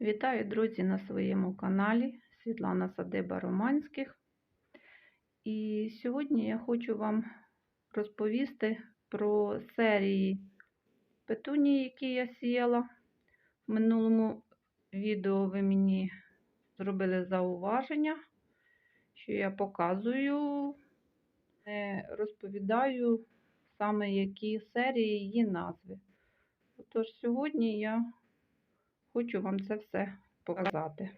Вітаю, друзі, на своєму каналі Світлана Садиба Романських. І сьогодні я хочу вам розповісти про серії петунії, які я сіяла. В минулому відео ви мені зробили зауваження, що я показую, розповідаю саме які серії її назви. Тож сьогодні я хочу вам це все показати.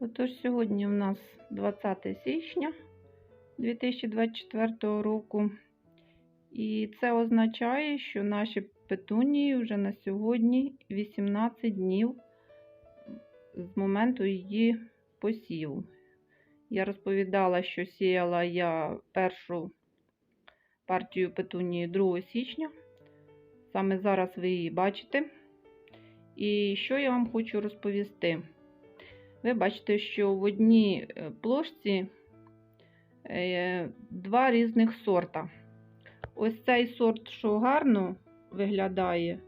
Отож, сьогодні у нас 20 січня 2024 року, і це означає, що наші петунії вже на сьогодні 18 днів з моменту її посіву. Я розповідала, що сіяла я першу партію петунії 2 січня. Саме зараз ви її бачите. І що я вам хочу розповісти? Ви бачите, що в одній е, плошці е, два різних сорта. Ось цей сорт, що гарно виглядає,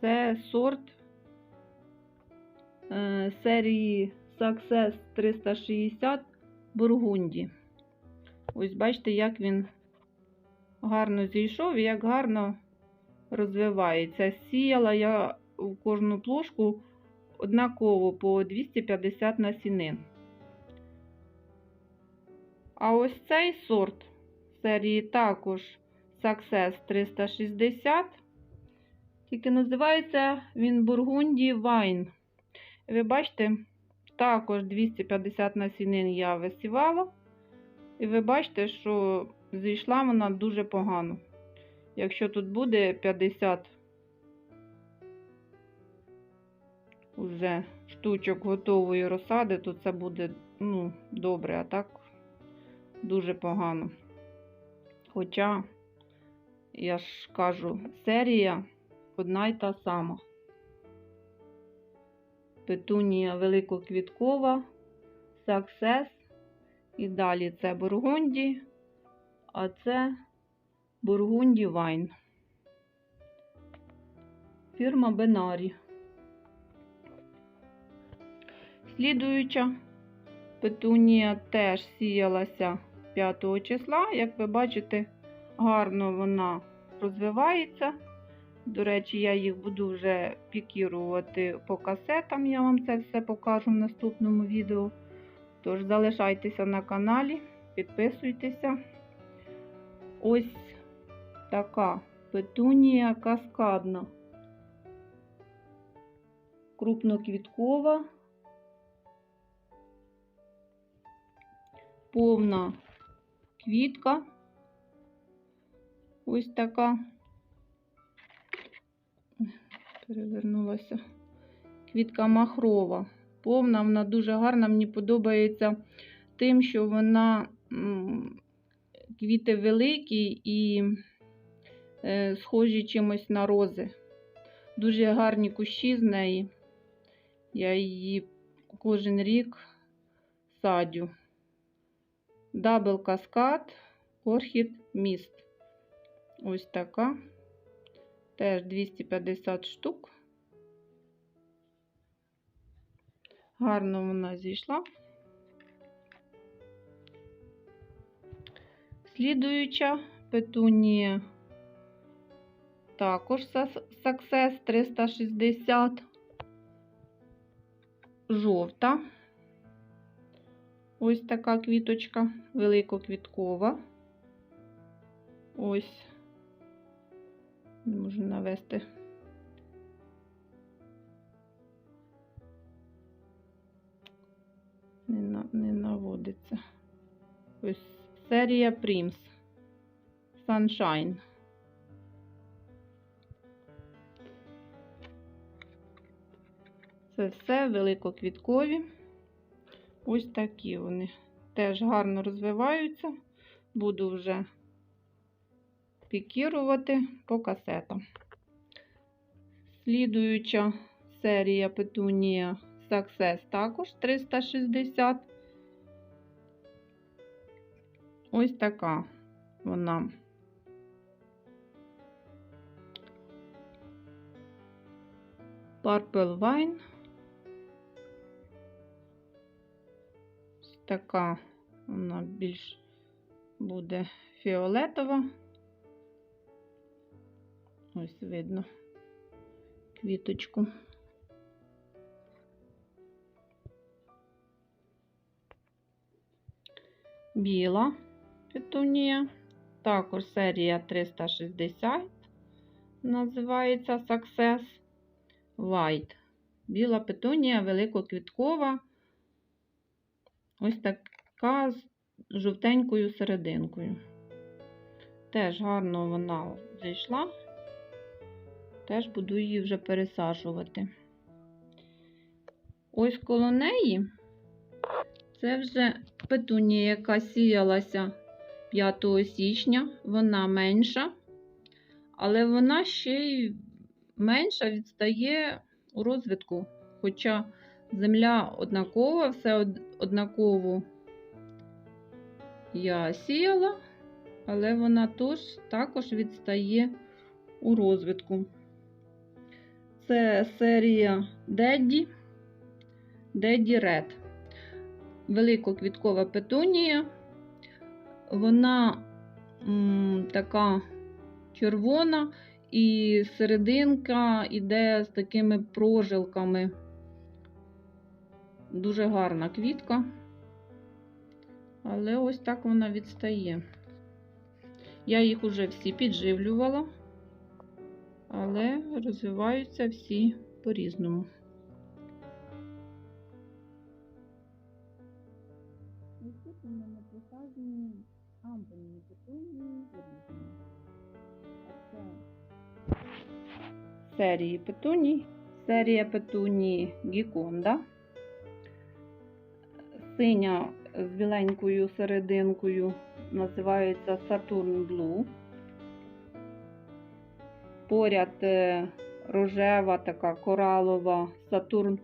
це сорт е, серії Success 360 Бургунді. Ось бачите, як він гарно зійшов і як гарно розвивається. Сіяла я в кожну плошку однаково по 250 насінин. А ось цей сорт серії також Success 360. Тільки називається він Бургунді Wine. Ви бачите, також 250 насінин я висівала. І ви бачите, що зійшла вона дуже погано. Якщо тут буде 50 уже штучок готової розсади, то це буде ну, добре, а так дуже погано. Хоча, я ж кажу, серія одна й та сама. Петунія великоквіткова, Success. І далі це Бургунді, а це Бургунді Вайн. Фірма Бенарі. Слідуюча петунія теж сіялася 5 числа. Як ви бачите, гарно вона розвивається. До речі, я їх буду вже пікірувати по касетам, я вам це все покажу в наступному відео. Тож залишайтеся на каналі, підписуйтеся. Ось така петунія каскадна, крупноквіткова, повна квітка. Ось така, перевернулася, квітка махрова. Повна, вона дуже гарна, мені подобається тим, що вона квіти великі і схожі чимось на рози. Дуже гарні кущі з неї. Я її кожен рік садю. Дабл каскад, орхід міст. Ось така. Теж 250 штук. Гарно вона зійшла. Слідуюча петунія також Success 360, жовта. Ось така квіточка, великоквіткова. Ось, не можу навести. Не, на, не наводиться. Ось серія Prims Sunshine. Це все великоквіткові. Ось такі вони. Теж гарно розвиваються. Буду вже пікірувати по касетам. Слідуюча серія петунія Success також 360. Ось така вона. Purple Wine. Така вона більш буде фіолетова. Ось видно квіточку. Біла петунія. Також серія 360 називається Success White. Біла петунія великоквіткова. Ось така з жовтенькою серединкою. Теж гарно вона зайшла. Теж буду її вже пересаджувати. Ось коло неї це вже петунія, яка сіялася 5 січня. Вона менша, але вона ще й менша відстає у розвитку. Хоча земля однакова, все однаково я сіяла, але вона тож також відстає у розвитку. Це серія Дедді, Дедді Red. Великоквіткова петунія. Вона м, така червона, і серединка йде з такими прожилками. Дуже гарна квітка. Але ось так вона відстає. Я їх уже всі підживлювала, але розвиваються всі по-різному. Тут у мене посаджені ампельні петунії. Серії петуній. Серія петунії Гіконда. Синя з біленькою серединкою називається Saturn Blue. Поряд е, рожева така коралова Saturn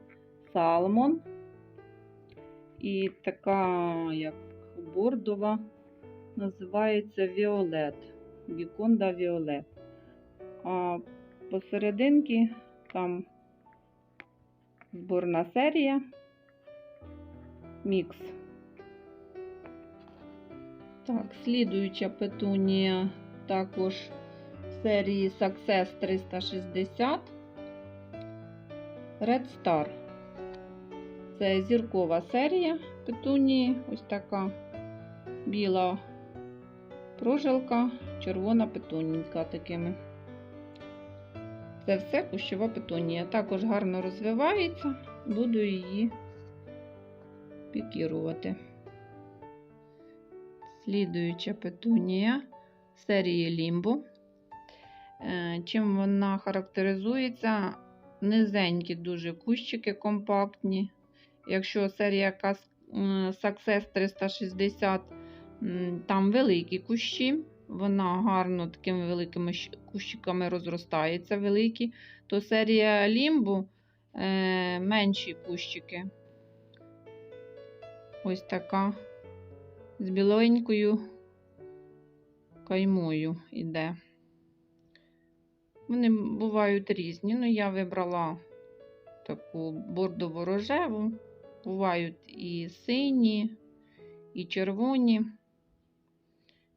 Salmon. І така, як бордова, називається Violet. Віконда Violet. А посерединки там зборна серія. Мікс. Так, слідуюча петунія також серії Success 360 Red Star. Це зіркова серія петунії. Ось така біла прожилка, червона петунінька такими. Це все кущова петунія. Також гарно розвивається, буду її пікірувати. Слідуюча петунія серії Лімбо. Е, Чим вона характеризується? Низенькі дуже кущики компактні. Якщо серія Success 360, там великі кущі, вона гарно такими великими кущиками розростається, великі, то серія Limbo е, менші кущики. Ось така з біленькою каймою іде. Вони бувають різні. Ну, я вибрала таку бордово-рожеву. Бувають і сині, і червоні.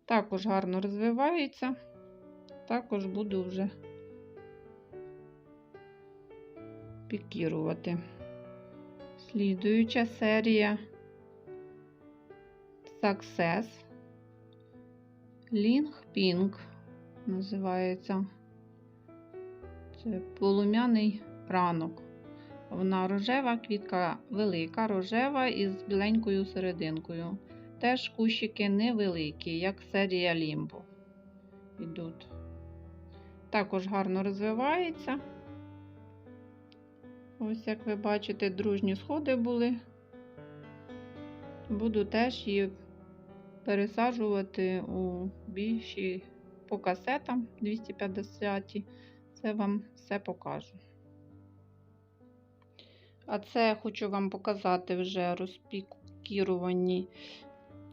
Також гарно розвивається. Також буду вже пікірувати. Слідуюча серія Success. Ling Pink називається. Це полум'яний ранок. Вона рожева, квітка велика, рожева із біленькою серединкою. Теж кущики невеликі, як серія Лімбо. Ідуть. Також гарно розвивається. Ось, як ви бачите, дружні сходи були. Буду теж її пересаджувати у більші по касетам 250. Це вам все покажу. А це хочу вам показати вже розпікіровані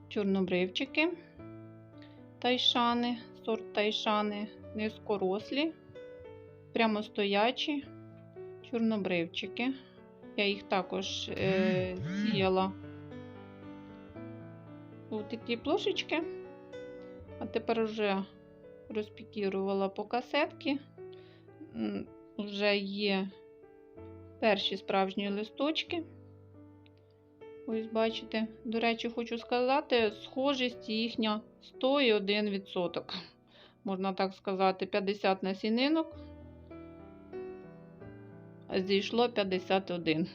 чорнобривчики тайшани, сорт тайшани, низькорослі, прямо стоячі, чорнобривчики. Я їх також е, сіяла у такі плошечки, а тепер вже розпікірувала по касетки. Вже є перші справжні листочки. Ось бачите. До речі, хочу сказати, схожість їхня 101%. Можна так сказати, 50 насінинок. а Зійшло 51.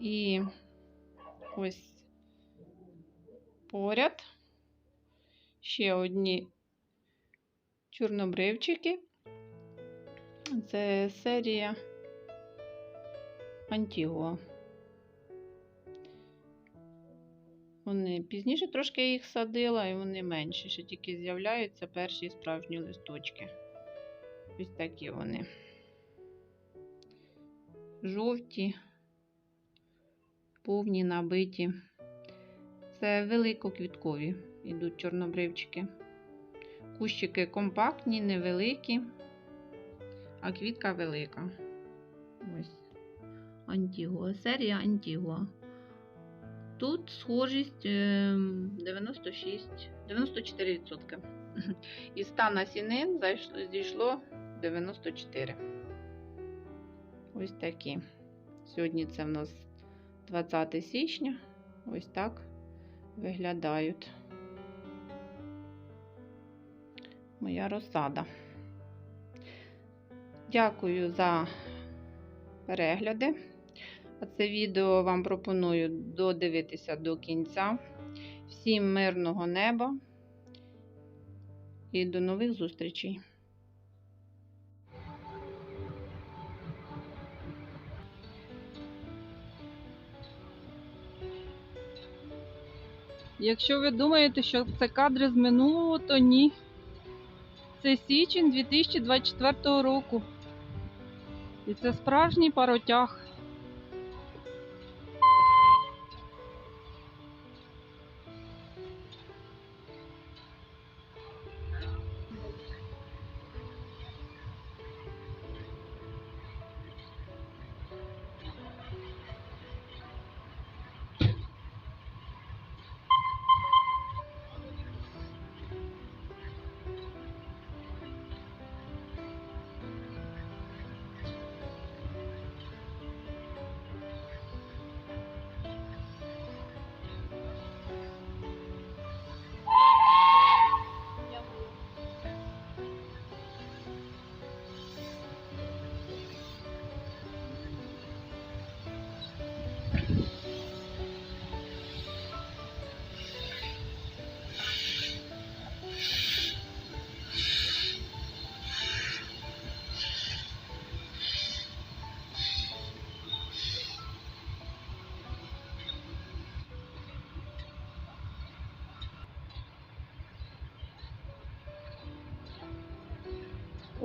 І ось поряд ще одні чорнобривчики. Це серія Антігуа. Вони пізніше трошки їх садила, і вони менші, ще тільки з'являються перші справжні листочки. Ось такі вони. Жовті, повні, набиті. Це великоквіткові йдуть чорнобривчики. Кущики компактні, невеликі, а квітка велика. Ось. Антігуа, серія Антігуа. Тут схожість ем, 96, 94%. Із 100 насінин зійшло 94. Ось такі. Сьогодні це в нас 20 січня. Ось так виглядають. Моя розсада. Дякую за перегляди. А це відео вам пропоную додивитися до кінця. Всім мирного неба і до нових зустрічей! Якщо ви думаєте, що це кадри з минулого, то ні. Це січень 2024 року. І це справжній паротяг.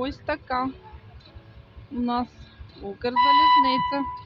Ось така у нас Укрзалізниця.